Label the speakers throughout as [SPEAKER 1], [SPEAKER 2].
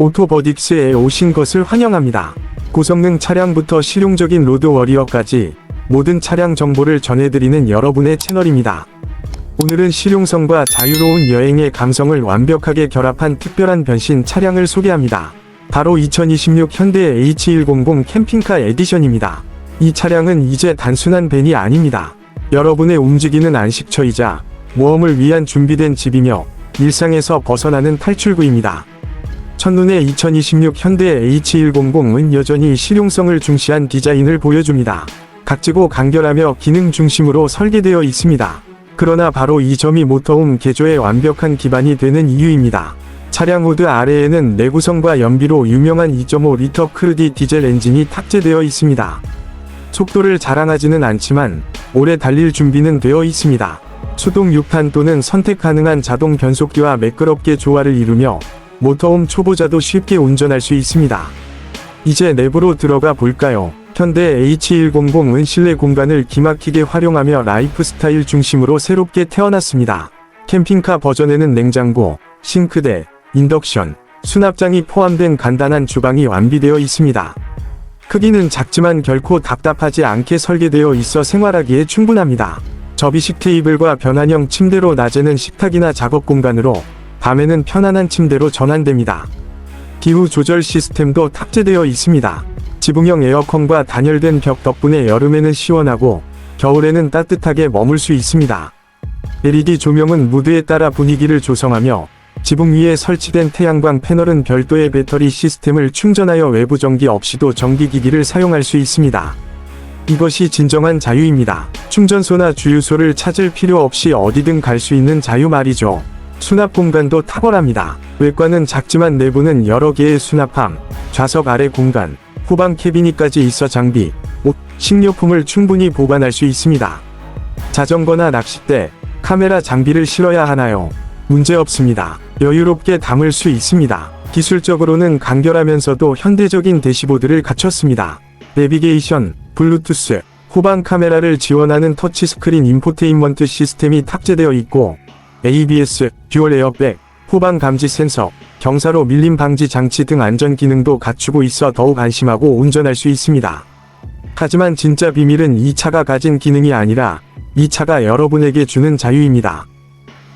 [SPEAKER 1] 오토버딕스에 오신 것을 환영합니다. 고성능 차량부터 실용적인 로드 워리어까지 모든 차량 정보를 전해드리는 여러분의 채널입니다. 오늘은 실용성과 자유로운 여행의 감성을 완벽하게 결합한 특별한 변신 차량을 소개합니다. 바로 2026 현대 H100 캠핑카 에디션입니다. 이 차량은 이제 단순한 벤이 아닙니다. 여러분의 움직이는 안식처이자 모험을 위한 준비된 집이며 일상에서 벗어나는 탈출구입니다. 첫눈에 2026 현대 H100은 여전히 실용성을 중시한 디자인을 보여줍니다. 각지고 간결하며 기능 중심으로 설계되어 있습니다. 그러나 바로 이 점이 모터홈 개조의 완벽한 기반이 되는 이유입니다. 차량 후드 아래에는 내구성과 연비로 유명한 2.5리터 크르디 디젤 엔진이 탑재되어 있습니다. 속도를 자랑하지는 않지만 오래 달릴 준비는 되어 있습니다. 수동 6탄 또는 선택 가능한 자동 변속기와 매끄럽게 조화를 이루며 모터홈 초보자도 쉽게 운전할 수 있습니다. 이제 내부로 들어가 볼까요? 현대 H100은 실내 공간을 기막히게 활용하며 라이프 스타일 중심으로 새롭게 태어났습니다. 캠핑카 버전에는 냉장고, 싱크대, 인덕션, 수납장이 포함된 간단한 주방이 완비되어 있습니다. 크기는 작지만 결코 답답하지 않게 설계되어 있어 생활하기에 충분합니다. 접이식 테이블과 변환형 침대로 낮에는 식탁이나 작업 공간으로, 밤에는 편안한 침대로 전환됩니다. 기후 조절 시스템도 탑재되어 있습니다. 지붕형 에어컨과 단열된 벽 덕분에 여름에는 시원하고 겨울에는 따뜻하게 머물 수 있습니다. LED 조명은 무드에 따라 분위기를 조성하며 지붕 위에 설치된 태양광 패널은 별도의 배터리 시스템을 충전하여 외부 전기 없이도 전기기기를 사용할 수 있습니다. 이것이 진정한 자유입니다. 충전소나 주유소를 찾을 필요 없이 어디든 갈 수 있는 자유 말이죠. 수납 공간도 탁월합니다. 외관은 작지만 내부는 여러 개의 수납함, 좌석 아래 공간, 후방 캐비닛까지 있어 장비, 옷, 식료품을 충분히 보관할 수 있습니다. 자전거나 낚싯대, 카메라 장비를 실어야 하나요? 문제 없습니다. 여유롭게 담을 수 있습니다. 기술적으로는 간결하면서도 현대적인 대시보드를 갖췄습니다. 내비게이션, 블루투스, 후방 카메라를 지원하는 터치스크린 인포테인먼트 시스템이 탑재되어 있고 ABS, 듀얼 에어백, 후방 감지 센서, 경사로 밀림 방지 장치 등 안전 기능도 갖추고 있어 더욱 안심하고 운전할 수 있습니다. 하지만 진짜 비밀은 이 차가 가진 기능이 아니라 이 차가 여러분에게 주는 자유입니다.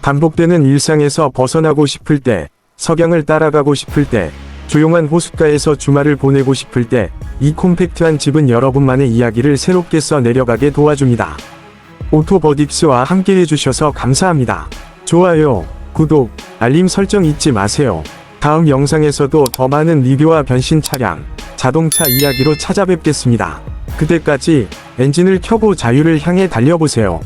[SPEAKER 1] 반복되는 일상에서 벗어나고 싶을 때, 석양을 따라가고 싶을 때, 조용한 호숫가에서 주말을 보내고 싶을 때, 이 콤팩트한 집은 여러분만의 이야기를 새롭게 써 내려가게 도와줍니다. 오토버딕스와 함께 해 주셔서 감사합니다. 좋아요, 구독, 알림 설정 잊지 마세요. 다음 영상에서도 더 많은 리뷰와 변신 차량, 자동차 이야기로 찾아뵙겠습니다. 그때까지 엔진을 켜고 자유를 향해 달려보세요.